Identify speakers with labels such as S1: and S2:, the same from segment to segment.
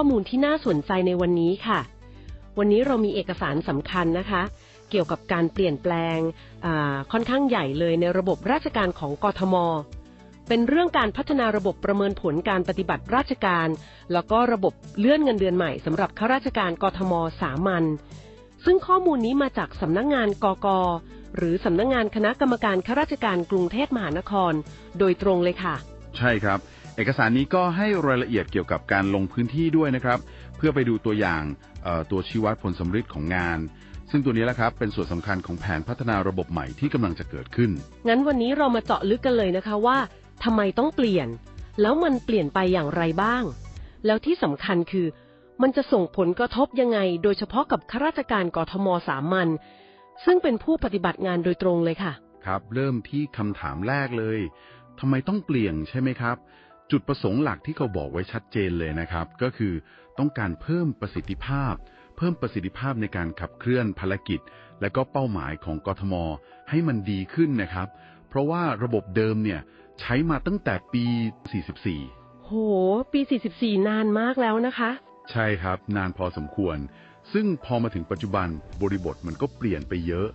S1: ข้อมูลที่น่าสนใจในวันนี้ค่ะ วันนี้เรามีเอกสารสำคัญนะคะ เกี่ยวกับการเปลี่ยนแปลงค่อนข้างใหญ่เลยในระบบราชการของกทม เป็นเรื่องการพัฒนาระบบประเมินผลการปฏิบัติราชการ แล้วก็ระบบเลื่อนเงินเดือนใหม่สำหรับข้าราชการกทมสามัญซึ่งข้อมูลนี้มาจากสำนักงงานกกหรือสำนักงงานคณะกรรมการข้าราชการกรุงเทพมหานคร โดยตรงเลยค่ะ
S2: ใช่ครับ เอกสารนี้ก็ให้รายละเอียดเกี่ยวกับการลงพื้นที่ด้วยนะครับ เพื่อไปดูตัวอย่างเอ่อตัวชี้วัดผลสำฤทธิ์ของงาน ซึ่งตัวนี้แหละครับเป็นส่วนสำคัญของแผนพัฒนาระบบใหม่ที่กำลังจะเกิดขึ้น
S1: งั้นวันนี้เรามาเจาะลึกกันเลยนะคะว่าทำไมต้องเปลี่ยน แล้วมันเปลี่ยนไปอย่างไรบ้าง แล้วที่สำคัญคือ มันจะส่งผลกระทบยังไง โดยเฉพาะกับข้าราชการกทมสามัญซึ่งเป็นผู้ปฏิบัติงานโดยตรงเลยค่ะ
S2: ครับ เริ่มที่คำถามแรกเลยทำไมต้องเปลี่ยนใช่ไหมครับ จุดประสงค์หลักที่เขาบอกไว้ชัดเจนเลยนะครับ ก็คือต้องการเพิ่มประสิทธิภาพ เพิ่มประสิทธิภาพในการขับเคลื่อนภารกิจ และก็เป้าหมายของกทม ให้มันดีขึ้นนะครับ เพราะว่าระบบเดิมเนี่ยใช้มาตั้งแต่ปี 44
S1: โห ปี 44 นานมากแล้วนะคะ
S2: ใช่ครับนานพอสมควร ซึ่งพอมาถึงปัจจุบันบริบทมันก็เปลี่ยนไปเยอะ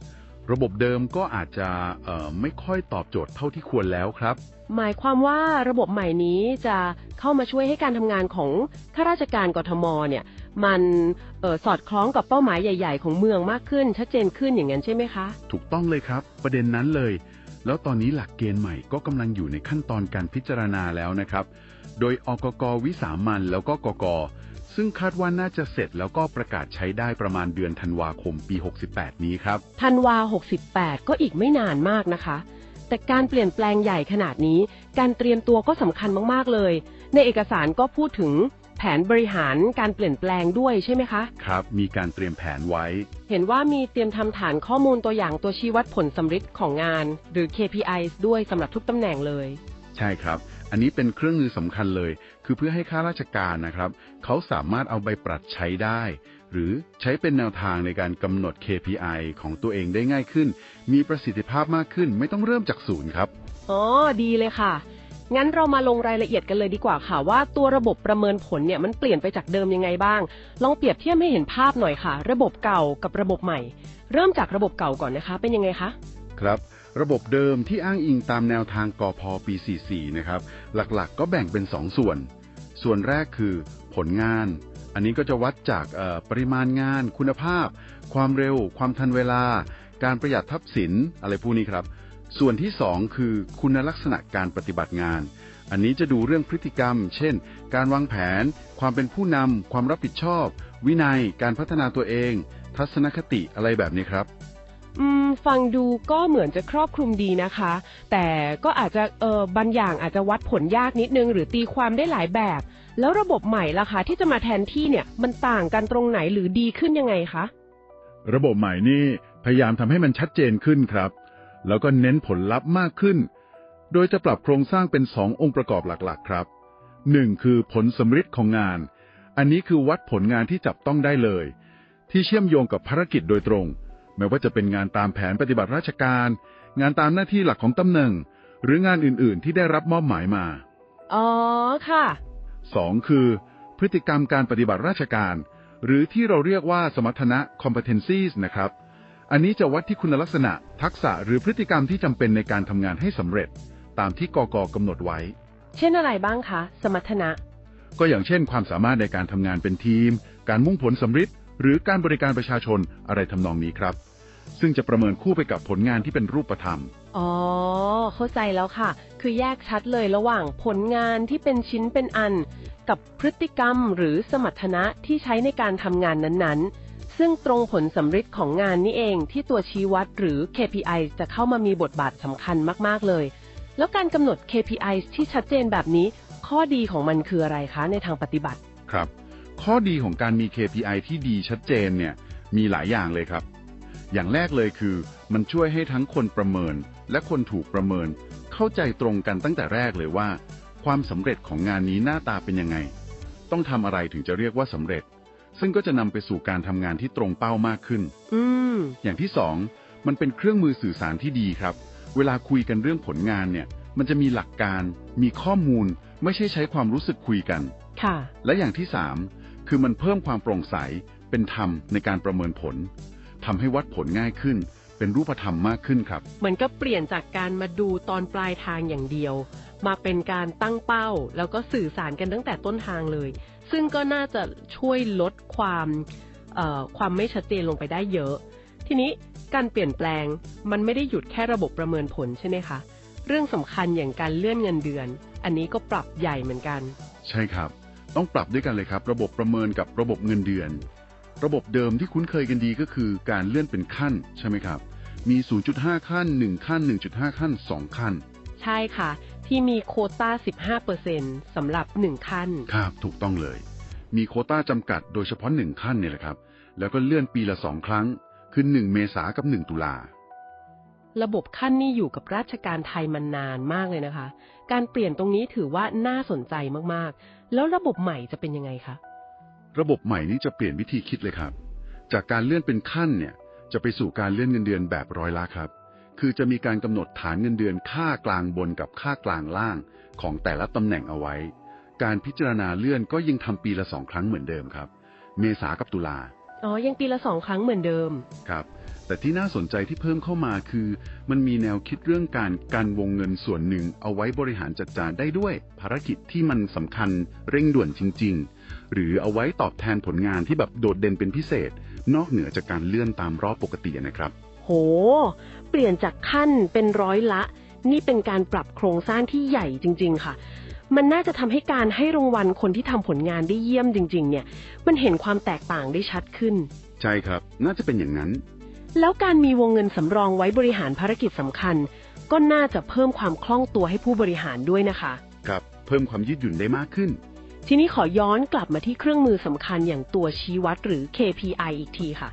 S2: ระบบเดิมก็อาจจะเอ่อไม่ค่อยตอบโจทย์เท่าที่ควรแล้วครับ
S1: หมายความว่าระบบใหม่นี้จะเข้ามาช่วยให้การทำงานของข้าราชการกทมเนี่ยมันเออสอดคล้องกับเป้าหมายใหญ่ ๆ ของเมืองมากขึ้น ชัดเจนขึ้นอย่างนั้นใช่ไหมคะ
S2: ถูกต้องเลยครับ ประเด็นนั้นเลย แล้วตอนนี้หลักเกณฑ์ใหม่ก็กำลังอยู่ในขั้นตอนการพิจารณาแล้วนะครับ โดยอกกวิสามันแล้วก็กกซึ่งคาดว่าน่าจะเสร็จแล้วก็ประกาศใช้ได้ประมาณเดือนธันวาคมปี 68 นี้ครับ
S1: ธันวา 68 ก็อีกไม่นานมากนะคะ แต่การเปลี่ยนแปลงใหญ่ขนาดนี้ การเตรียมตัวก็สำคัญมากๆเลย ในเอกสารก็พูดถึงแผนบริหารการเปลี่ยนแปลงด้วยใช่ไหมคะ
S2: ครับ มีการเตรียมแผนไว้
S1: เห็นว่ามีเตรียมทำฐานข้อมูลตัวอย่างตัวชี้วัดผลสำฤทธิ์ของงาน หรือ KPIs ด้วยสำหรับทุกตำแหน่งเลย
S2: ใช่ครับ อันนี้เป็นเครื่องมือสำคัญเลย คือเพื่อให้ข้าราชการนะครับ เขาสามารถเอาไปปรับใช้ได้ หรือใช้เป็นแนวทางในการกำหนด KPI ของตัวเองได้ง่ายขึ้น มีประสิทธิภาพมากขึ้น ไม่ต้องเริ่มจากศูนย์ครับ
S1: อ๋อ ดีเลยค่ะ งั้นเรามาลงรายละเอียดกันเลยดีกว่าค่ะ ว่าตัวระบบประเมินผลเนี่ยมันเปลี่ยนไปจากเดิมยังไงบ้าง ลองเปรียบเทียบให้เห็นภาพหน่อยค่ะ ระบบเก่ากับระบบใหม่ เริ่มจากระบบเก่าก่อนนะคะ เป็นยังไงคะ
S2: ครับ ระบบเดิมที่อ้างอิงตามแนวทางกอพปี 44 นะครับ หลักๆก็แบ่งเป็น 2 ส่วน ส่วนแรกคือผลงาน อันนี้ก็จะวัดจากปริมาณงาน คุณภาพ ความเร็ว ความทันเวลา การประหยัดทรัพย์สินอะไรพวกนี้ครับ ส่วนที่ 2 คือคุณลักษณะการปฏิบัติงาน อันนี้จะดูเรื่องพฤติกรรม เช่น การวางแผน ความเป็นผู้นำความรับผิดชอบ วินัย การพัฒนาตัวเอง ทัศนคติอะไรแบบนี้ครับ
S1: อืมฟังดูก็เหมือนจะครอบคลุมดีนะคะ แต่ก็อาจจะเออบางอย่างอาจจะวัดผลยากนิดนึง หรือตีความได้หลายแบบ แล้วระบบใหม่ล่ะคะ ที่จะมาแทนที่เนี่ยมันต่างกันตรงไหนหรือดีขึ้นยังไงคะ
S2: ระบบใหม่นี่พยายามทำให้มันชัดเจนขึ้นครับ แล้วก็เน้นผลลัพธ์มากขึ้น โดยจะปรับโครงสร้างเป็นสององค์ประกอบหลักๆ ครับหนึ่งคือผลสำฤทธิ์ของงาน อันนี้คือวัดผลงานที่จับต้องได้เลย ที่เชื่อมโยงกับภารกิจโดยตรง ไม่ว่าจะเป็นงานตามแผนปฏิบัติราชการ งานตามหน้าที่หลักของตำแหน่ง หรืองานอื่นๆ ที่ได้รับมอบหมายมา
S1: อ๋อค่ะ
S2: สองคือ พฤติกรรมการปฏิบัติราชการ หรือที่เราเรียกว่าสมรรถนะ competencies นะครับ อันนี้จะวัดที่คุณลักษณะ ทักษะหรือพฤติกรรมที่จำเป็นในการทำงานให้สำเร็จ ตามที่กกกำหนดไว้
S1: เช่นอะไรบ้างคะ สมรรถนะ
S2: ก็อย่างเช่น ความสามารถในการทำงานเป็นทีม การมุ่งผลสำฤทธิ์ หรือการบริการประชาชนอะไรทำนองนี้ครับ ซึ่งจะประเมินคู่ไปกับผลงานที่เป็นรูปธรรม
S1: อ๋อ เข้าใจแล้วค่ะ คือแยกชัดเลยระหว่างผลงานที่เป็นชิ้นเป็นอัน กับพฤติกรรมหรือสมรรถนะที่ใช้ในการทำงานนั้นๆ ซึ่งตรงผลสำฤทธิ์ของงานนี่เองที่ตัวชี้วัดหรือ KPI จะเข้ามามีบทบาทสำคัญมากๆเลย แล้วการกำหนด KPI ที่ชัดเจนแบบนี้ ข้อดีของมันคืออะไรคะในทางปฏิบัติ
S2: ครับ ข้อดีของการมี KPI ที่ดีชัดเจนเนี่ยมีหลายอย่างเลยครับ อย่างแรกเลยคือมันช่วยให้ทั้งคนประเมิน และคนถูกประเมิน เข้าใจตรงกันตั้งแต่แรกเลยว่า ความสำเร็จของงานนี้หน้าตาเป็นยังไง ต้องทำอะไรถึงจะเรียกว่าสำเร็จ ซึ่งก็จะนำไปสู่การทำงานที่ตรงเป้ามากขึ้น
S1: อืม
S2: อย่างที่สองมันเป็นเครื่องมือสื่อสารที่ดีครับ เวลาคุยกันเรื่องผลงานเนี่ย มันจะมีหลักการ มีข้อมูล ไม่ใช่ใช้ความรู้สึกคุยกัน
S1: ค่ะ
S2: และอย่างที่สาม คือมันเพิ่มความโปร่งใส เป็นธรรมในการประเมินผลทำให้วัดผลง่ายขึ้น เป็นรูปธรรมมากขึ้นครับ
S1: เหมือนก็เปลี่ยนจากการมาดูตอนปลายทางอย่างเดียว มาเป็นการตั้งเป้า แล้วก็สื่อสารกันตั้งแต่ต้นทางเลย ซึ่งก็น่าจะช่วยลดความเอ่อความไม่ชัดเจนลงไปได้เยอะ ทีนี้การเปลี่ยนแปลงมันไม่ได้หยุดแค่ระบบประเมินผลใช่ไหมคะ เรื่องสำคัญอย่างการเลื่อนเงินเดือน อันนี้ก็ปรับใหญ่เหมือนกัน
S2: ใช่ครับ ต้องปรับด้วยกันเลยครับ ระบบประเมินกับระบบเงินเดือน ระบบเดิมที่คุ้นเคยกันดีก็คือการเลื่อนเป็นขั้นใช่ไหมครับ มี 0.5 ขั้น 1 ขั้น 1.5 ขั้น 2 ขั้น
S1: ใช่ค่ะ ที่มีโควต้า 15%สำหรับ 1 ขั้น
S2: ครับ ถูกต้องเลย มีโควต้าจำกัดโดยเฉพาะ 1 ขั้นเนี่ยแหละครับ แล้วก็เลื่อนปีละ 2 ครั้ง คือ 1 เมษากับ 1 ตุลา
S1: ระบบขั้นนี่อยู่กับราชการไทยมานานมากเลยนะคะ การเปลี่ยนตรงนี้ถือว่าน่าสนใจมากๆ แล้วระบบใหม่จะเป็นยังไงคะ
S2: ระบบใหม่นี้จะเปลี่ยนวิธีคิดเลยครับ จากการเลื่อนเป็นขั้นเนี่ยจะไปสู่การเลื่อนเงินเดือนแบบร้อยละครับ คือจะมีการกำหนดฐานเงินเดือนค่ากลางบนกับค่ากลางล่างของแต่ละตำแหน่งเอาไว้ การพิจารณาเลื่อนก็ยังทำปีละสองครั้งเหมือนเดิมครับ เมษากับตุลา
S1: อ๋อ ยังปีละสองครั้งเหมือนเดิม
S2: ครับ แต่ที่น่าสนใจที่เพิ่มเข้ามาคือ มันมีแนวคิดเรื่องการการวงเงินส่วนหนึ่งเอาไว้บริหารจัดการได้ด้วย ภารกิจที่มันสำคัญเร่งด่วนจริง ๆ หรือเอาไว้ตอบแทนผลงานที่แบบโดดเด่นเป็นพิเศษ นอกเหนือจากการเลื่อนตามรอบปกตินะครับ
S1: โห เปลี่ยนจากขั้นเป็นร้อยละ นี่เป็นการปรับโครงสร้างที่ใหญ่จริง ๆ ค่ะ มันน่าจะทำให้การให้รางวัลคนที่ทำผลงานได้เยี่ยมจริง ๆ เนี่ย มันเห็นความแตกต่างได้ชัดขึ้น
S2: ใช่ครับ น่าจะเป็นอย่างนั้น
S1: แล้วการมีวงเงินสำรองไว้บริหารภารกิจสำคัญ ก็น่าจะเพิ่มความคล่องตัวให้ผู้บริหารด้วยนะคะ
S2: ครับ เพิ่มความยืดหยุ่นได้มากขึ้น
S1: ทีนี้ขอย้อนกลับมาที่เครื่องมือสำคัญอย่างตัวชี้วัดหรือ KPI อีกทีค่ะ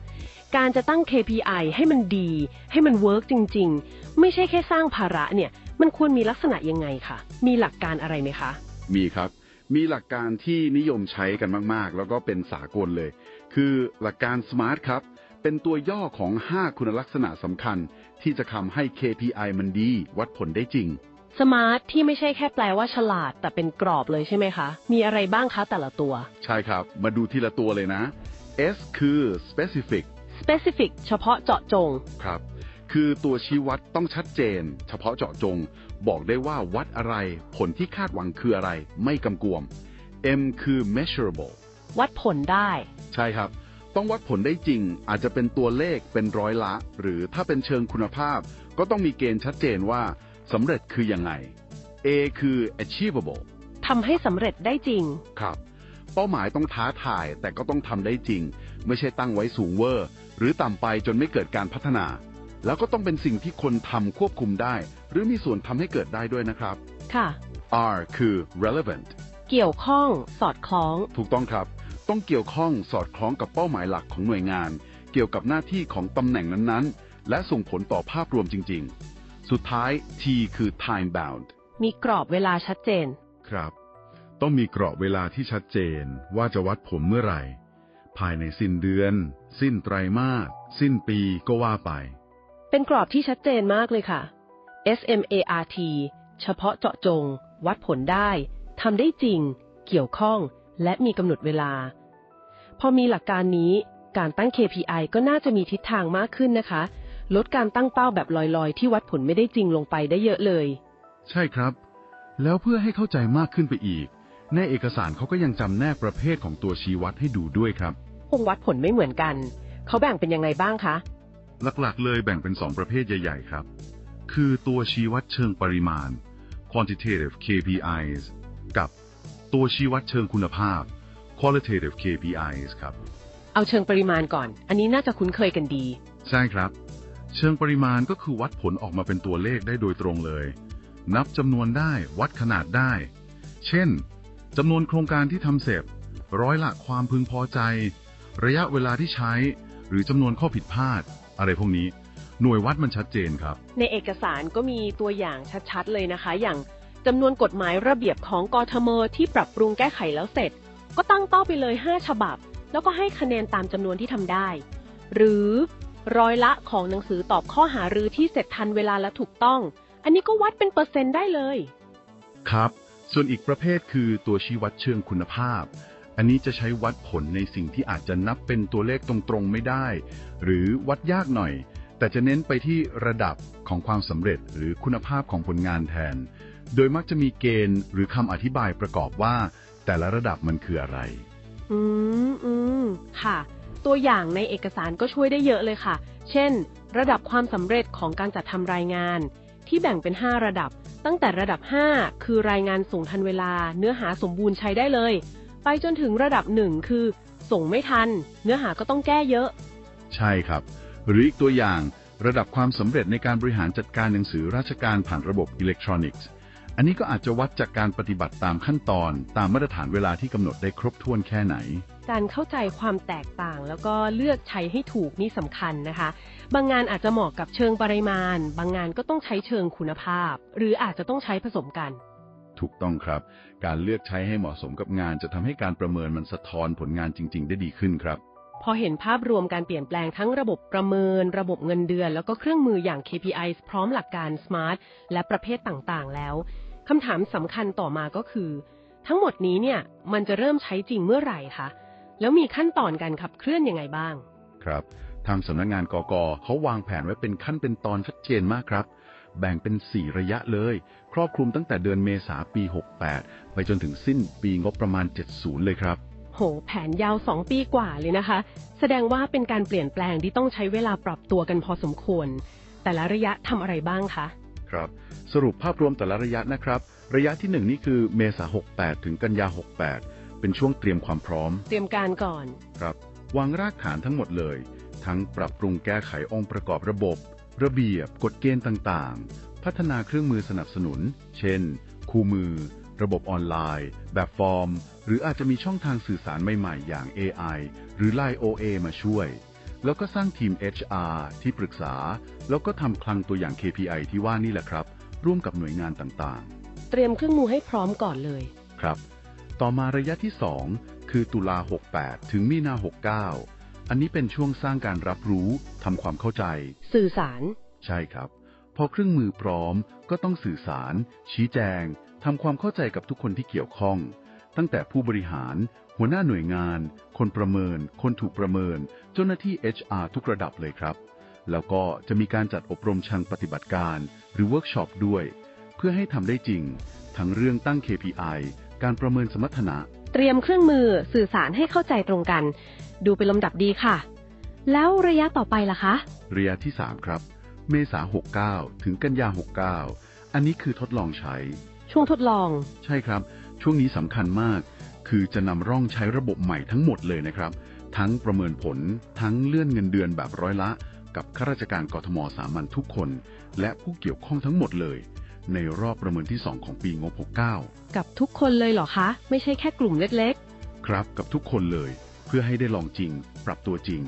S1: การจะตั้ง KPI ให้มันดี ให้มันเวิร์กจริง ๆ ไม่ใช่แค่สร้างภาระเนี่ย มันควรมีลักษณะยังไงคะมีหลักการอะไรไหมคะ
S2: มีครับ มีหลักการที่นิยมใช้กันมาก ๆ แล้วก็เป็นสากลเลย คือหลักการ SMART ครับ เป็นตัวย่อของ 5 คุณลักษณะสำคัญ ที่จะทำให้ KPI มันดี วัดผลได้จริง
S1: สมาร์ทที่ไม่ใช่แค่แปลว่าฉลาด แต่เป็นกรอบเลยใช่ไหมคะ มีอะไรบ้างคะแต่ละตัว
S2: ใช่ครับ มาดูทีละตัวเลยนะ S คือ specific
S1: specific เฉพาะเจาะจง
S2: ครับ คือตัวชี้วัดต้องชัดเจน เฉพาะเจาะจง บอกได้ว่าวัดอะไร ผลที่คาดหวังคืออะไร ไม่กำกวม M คือ measurable
S1: วัดผลได้
S2: ใช่ครับ ต้องวัดผลได้จริง อาจจะเป็นตัวเลขเป็นร้อยละ หรือถ้าเป็นเชิงคุณภาพ ก็ต้องมีเกณฑ์ชัดเจนว่าสำเร็จคือยังไง A คือ achievable
S1: ทำให้สำเร็จได้จริง
S2: ครับ เป้าหมายต้องท้าทายแต่ก็ต้องทำได้จริง ไม่ใช่ตั้งไว้สูงเวอร์ หรือต่ำไปจนไม่เกิดการพัฒนา แล้วก็ต้องเป็นสิ่งที่คนทำควบคุมได้ หรือมีส่วนทำให้เกิดได้ด้วยนะครับ
S1: ค่ะ
S2: R คือ relevant
S1: เกี่ยวข้อง สอดคล้อง
S2: ถูกต้องครับ ต้องเกี่ยวข้องสอดคล้องกับเป้าหมายหลักของหน่วยงาน เกี่ยวกับหน้าที่ของตำแหน่งนั้นๆ และส่งผลต่อภาพรวมจริง ๆ สุดท้าย T คือ time bound
S1: มีกรอบเวลาชัดเจน
S2: ครับ ต้องมีกรอบเวลาที่ชัดเจนว่าจะวัดผลเมื่อไหร่ ภายในสิ้นเดือน สิ้นไตรมาสสิ้นปีก็ว่าไป
S1: เป็นกรอบที่ชัดเจนมากเลยค่ะ SMART เฉพาะเจาะจง วัดผลได้ทำได้จริง เกี่ยวข้อง และมีกำหนดเวลา พอมีหลักการนี้การตั้ง KPI ก็น่าจะมีทิศทางมากขึ้นนะคะ ลดการตั้งเป้าแบบลอยๆ ที่วัดผลไม่ได้จริงลงไปได้เยอะเลย
S2: ใช่ครับ แล้วเพื่อให้เข้าใจมากขึ้นไปอีก ในเอกสารเขาก็ยังจำแนกประเภทของตัวชี้วัดให้ดูด้วยครับ
S1: คงวัดผลไม่เหมือนกัน เขาแบ่งเป็นยังไงบ้างคะ
S2: หลักๆ เลยแบ่งเป็น 2 ประเภทใหญ่ ๆ ครับ คือตัวชี้วัดเชิงปริมาณ quantitative KPIs กับตัวชี้วัดเชิงคุณภาพ qualitative KPIs ครับ
S1: เอาเชิงปริมาณก่อน อันนี้น่าจะคุ้นเคยกันดี
S2: ใช่ครับ เชิงปริมาณก็คือวัดผลออกมาเป็นตัวเลขได้โดยตรงเลย นับจำนวนได้วัดขนาดได้ เช่นจำนวนโครงการที่ทำเสร็จ ร้อยละความพึงพอใจ ระยะเวลาที่ใช้ หรือจำนวนข้อผิดพลาด อะไรพวกนี้ หน่วยวัดมันชัดเจนครับ
S1: ในเอกสารก็มีตัวอย่างชัดๆเลยนะคะ อย่างจำนวนกฎหมายระเบียบของกทมที่ปรับปรุงแก้ไขแล้วเสร็จ ก็ตั้งเป้าไปเลย 5 ฉบับ แล้วก็ให้คะแนนตามจำนวนที่ทำได้ หรือร้อยละของหนังสือตอบข้อหารือที่เสร็จทันเวลาและถูกต้อง อันนี้ก็วัดเป็นเปอร์เซ็นต์ได้เลย
S2: ครับ ส่วนอีกประเภทคือตัวชี้วัดเชิงคุณภาพ อันนี้จะใช้วัดผลในสิ่งที่อาจจะนับเป็นตัวเลขตรงๆไม่ได้ หรือวัดยากหน่อย แต่จะเน้นไปที่ระดับของความสำเร็จหรือคุณภาพของผลงานแทน โดยมักจะมีเกณฑ์หรือคำอธิบายประกอบว่า แต่ละระดับมันคืออะไร
S1: อืมอืมค่ะ ตัวอย่างในเอกสารก็ช่วยได้เยอะเลยค่ะ เช่น ระดับความสำเร็จของการจัดทำรายงาน ที่แบ่งเป็น 5 ระดับ ตั้งแต่ระดับ 5 คือรายงานส่งทันเวลา เนื้อหาสมบูรณ์ใช้ได้เลย ไปจนถึงระดับ1คือ ส่งไม่ทัน เนื้อหาก็ต้องแก้เยอะ
S2: ใช่ครับ หรืออีกตัวอย่างระดับความสำเร็จในการบริหารจัดการหนังสือราชการผ่านระบบอิเล็กทรอนิกส์ อันนี้ก็อาจจะวัดจากการปฏิบัติตามขั้นตอน ตามมาตรฐานเวลาที่กำหนดได้ครบถ้วนแค่ไหน
S1: การเข้าใจความแตกต่างแล้วก็เลือกใช้ให้ถูกนี่สำคัญนะคะ บางงานอาจจะเหมาะกับเชิงปริมาณ บางงานก็ต้องใช้เชิงคุณภาพ หรืออาจจะต้องใช้ผสมกัน
S2: ถูกต้องครับ การเลือกใช้ให้เหมาะสมกับงาน จะทำให้การประเมินมันสะท้อนผลงานจริง ๆ ได้ดีขึ้นครับ
S1: พอเห็นภาพรวมการเปลี่ยนแปลงทั้งระบบประเมิน ระบบเงินเดือน แล้วก็เครื่องมืออย่าง KPI พร้อมหลักการ SMART และประเภทต่างๆ แล้วคำถามสำคัญต่อมาก็คือ ทั้งหมดนี้เนี่ยมันจะเริ่มใช้จริงเมื่อไหร่คะแล้วมีขั้นตอนการขับเคลื่อนยังไงบ้าง
S2: ครับ ทางสำนักงานกกเขาวางแผนไว้เป็นขั้นเป็นตอนชัดเจนมากครับ แบ่งเป็น 4 ระยะเลย ครอบคลุมตั้งแต่เดือนเมษาปี 68 ไปจนถึงสิ้นปีงบประมาณ 70 เลยครับ
S1: โห แผนยาว 2 ปีกว่าเลยนะคะ แสดงว่าเป็นการเปลี่ยนแปลงที่ต้องใช้เวลาปรับตัวกันพอสมควร แต่ละระยะทำอะไรบ้างคะ
S2: ครับสรุปภาพรวมแต่ละระยะนะครับ ระยะที่ 1 นี่คือเมษา68 ถึงกันยา 68 เป็นช่วงเตรียมความพร้อม
S1: เตรียมการก่อน
S2: ครับ วางรากฐานทั้งหมดเลย ทั้งปรับปรุงแก้ไของค์ประกอบระบบ ระเบียบกฎเกณฑ์ต่างๆ พัฒนาเครื่องมือสนับสนุน เช่น คู่มือ ระบบออนไลน์ แบบฟอร์ม หรืออาจจะมีช่องทางสื่อสารใหม่ๆ อย่าง AI หรือ Line OA มาช่วย แล้วก็สร้างทีม HR ที่ปรึกษา แล้วก็ทำคลังตัวอย่าง KPI ที่ว่านี่แหละครับ ร่วมกับหน่วยงานต่างๆ
S1: เตรียมเครื่องมือให้พร้อมก่อนเลย
S2: ครับ ต่อมาระยะที่ 2 คือตุลา 68 ถึงมีนา 69 อันนี้เป็นช่วงสร้างการรับรู้ทำความเข้าใจ
S1: สื่อสาร
S2: ใช่ครับ พอเครื่องมือพร้อมก็ต้องสื่อสาร ชี้แจงทำความเข้าใจกับทุกคนที่เกี่ยวข้อง ตั้งแต่ผู้บริหาร หัวหน้าหน่วยงาน คนประเมิน คนถูกประเมิน เจ้าหน้าที่ HR ทุกระดับเลยครับ แล้วก็จะมีการจัดอบรมเชังปฏิบัติการ หรือเวิร์กช็อปด้วย เพื่อให้ทำได้จริง ทั้งเรื่องตั้ง KPI การประเมินสมรรถนะ
S1: เตรียมเครื่องมือสื่อสารให้เข้าใจตรงกัน ดูเป็นลำดับดีค่ะ แล้วระยะต่อไปล่ะคะ
S2: ระยะที่ 3 ครับ เมษา69 ถึงกันยา 69 อันนี้คือทดลองใช้
S1: ช่วงทดลอง
S2: ใช่ครับ ช่วงนี้สำคัญมาก คือจะนำร่องใช้ระบบใหม่ทั้งหมดเลยนะครับ ทั้งประเมินผล ทั้งเลื่อนเงินเดือนแบบร้อยละ กับข้าราชการกทมสามัญทุกคน และผู้เกี่ยวข้องทั้งหมดเลย ในรอบประเมินที่ 2 ของปีงบ69
S1: กับทุกคนเลยเหรอคะ ไม่ใช่แค่กลุ่มเล็ก
S2: ครับ กับทุกคนเลย เพื่อให้ได้ลองจริง ปรับตัวจริง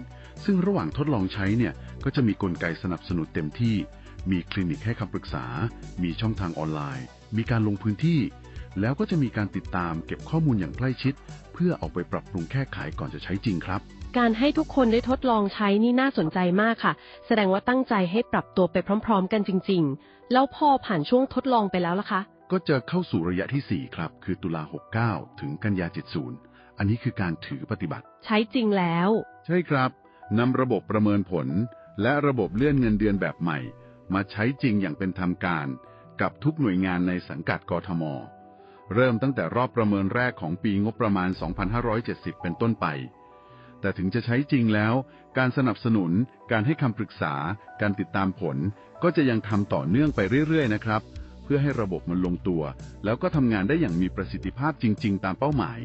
S2: ซึ่งระหว่างทดลองใช้เนี่ย ก็จะมีกลไกสนับสนุนเต็มที่ มีคลินิกให้คำปรึกษา มีช่องทางออนไลน์ มีการลงพื้นที่ แล้วก็จะมีการติดตามเก็บข้อมูลอย่างใกล้ชิด เพื่อเอาไปปรับปรุงแก้ไขก่อนจะใช้จริงครับ
S1: ๆ การให้ทุกคนได้ทดลองใช้นี่น่าสนใจมากค่ะ แสดงว่าตั้งใจให้ปรับตัวไปพร้อม ๆ กันจริง ๆ แล้วพอผ่านช่วงทดลองไปแล้วล่ะคะ
S2: ก็จะเข้าสู่ระยะทีสี่ 4 ครับ คือตุลา 69 ถึงกันยา 70 อันนี้คือการถือปฏิบัติ
S1: ใช้จริงแล้ว
S2: ใช่ครับนำระบบประเมินผล และระบบเลื่อนเงินเดือนแบบใหม่ มาใช้จริงอย่างเป็นทางการ กับทุกหน่วยงานในสังกัดกทม เริ่มตั้งแต่รอบประเมินแรกของปีงบประมาณ 2570 เป็นต้นไป แต่ถึงจะใช้จริงแล้ว การสนับสนุน การให้คำปรึกษา การติดตามผล ก็จะยังทำต่อเนื่องไปเรื่อยๆ นะครับ เพื่อให้ระบบมันลงตัว แล้วก็ทำงานได้อย่างมีประสิทธิภาพจริง ๆ ตามเป้าหมาย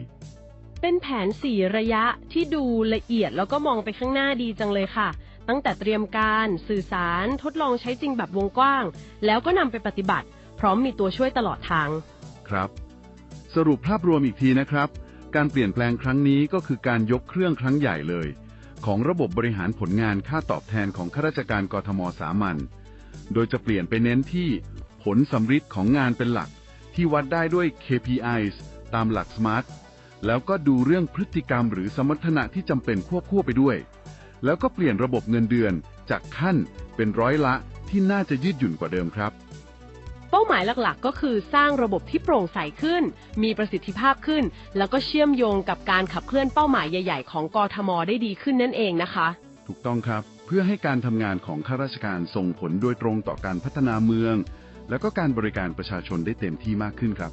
S1: เป็นแผนสี่ระยะที่ดูละเอียดแล้วก็มองไปข้างหน้าดีจังเลยค่ะ ตั้งแต่เตรียมการ สื่อสาร ทดลองใช้จริงแบบวงกว้าง แล้วก็นำไปปฏิบัติ พร้อมมีตัวช่วยตลอดทาง
S2: ครับ สรุปภาพรวมอีกทีนะครับ การเปลี่ยนแปลงครั้งนี้ก็คือการยกเครื่องครั้งใหญ่เลย ของระบบบริหารผลงานค่าตอบแทนของข้าราชการกทมสามัญ โดยจะเปลี่ยนไปเน้นที่ผลสำฤทธิ์ของงานเป็นหลัก ที่วัดได้ด้วย KPIs ตามหลัก SMART แล้วก็ดูเรื่องพฤติกรรมหรือสมรรถนะที่จำเป็นควบคู่ไปด้วย แล้วก็เปลี่ยนระบบเงินเดือนจากขั้นเป็นร้อยละที่น่าจะยืดหยุ่นกว่าเดิมครับ
S1: เป้าหมายหลักๆ ก็คือสร้างระบบที่โปร่งใสขึ้น มีประสิทธิภาพขึ้น แล้วก็เชื่อมโยงกับการขับเคลื่อนเป้าหมายใหญ่ ๆ ของกทมได้ดีขึ้นนั่นเองนะคะ
S2: ถูกต้องครับ เพื่อให้การทำงานของข้าราชการส่งผลโดยตรงต่อการพัฒนาเมือง แล้วก็การบริการประชาชนได้เต็มที่มากขึ้นครับ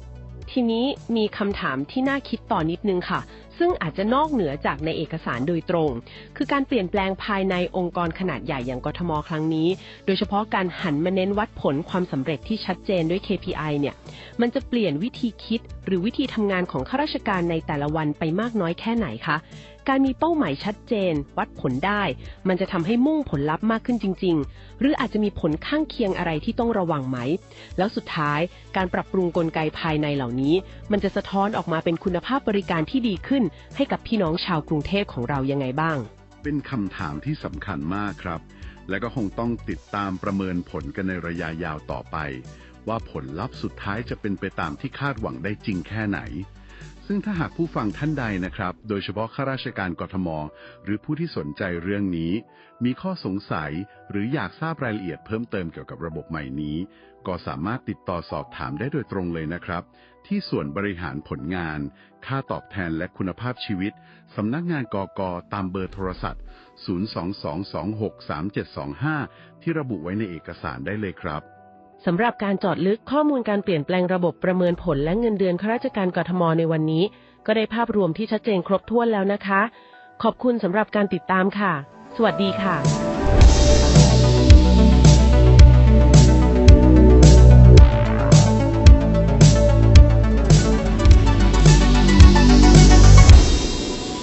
S1: ทีนี้มีคำถามที่น่าคิดต่อนิดนึงค่ะ ซึ่งอาจจะนอกเหนือจากในเอกสารโดยตรง คือการเปลี่ยนแปลงภายในองค์กรขนาดใหญ่อย่างกทมครั้งนี้ โดยเฉพาะการหันมาเน้นวัดผลความสำเร็จที่ชัดเจนด้วย KPI เนี่ย มันจะเปลี่ยนวิธีคิด หรือวิธีทำงานของข้าราชการในแต่ละวันไปมากน้อยแค่ไหนคะการมีเป้าหมายชัดเจน วัดผลได้ มันจะทำให้มุ่งผลลัพธ์มากขึ้นจริง ๆ หรืออาจจะมีผลข้างเคียงอะไรที่ต้องระวังไหม แล้วสุดท้ายการปรับปรุงกลไกภายในเหล่านี้ มันจะสะท้อนออกมาเป็นคุณภาพบริการที่ดีขึ้นให้กับพี่น้องชาวกรุงเทพของเรายังไงบ้าง
S2: เป็นคำถามที่สำคัญมากครับ และก็คงต้องติดตามประเมินผลกันในระยะยาวต่อไป ว่าผลลัพธ์สุดท้ายจะเป็นไปตามที่คาดหวังได้จริงแค่ไหน ซึ่งถ้าหากผู้ฟังท่านใดนะครับ โดยเฉพาะข้าราชการกทม หรือผู้ที่สนใจเรื่องนี้ มีข้อสงสัยหรืออยากทราบรายละเอียดเพิ่มเติมเกี่ยวกับระบบใหม่นี้ ก็สามารถติดต่อสอบถามได้โดยตรงเลยนะครับ ที่ส่วนบริหารผลงาน ค่าตอบแทนและคุณภาพชีวิต สำนักงานกกตามเบอร์โทรศัพท์ 022263725 ที่ระบุไว้ในเอกสารได้เลยครับ
S1: สำหรับการจอดลึกข้อมูลการเปลี่ยนแปลงระบบประเมินผลและเงินเดือนข้าราชการกทมในวันนี้ ก็ได้ภาพรวมที่ชัดเจนครบถ้วนแล้วนะคะ ขอบคุณสำหรับการติดตามค่ะ สวัสดีค่ะ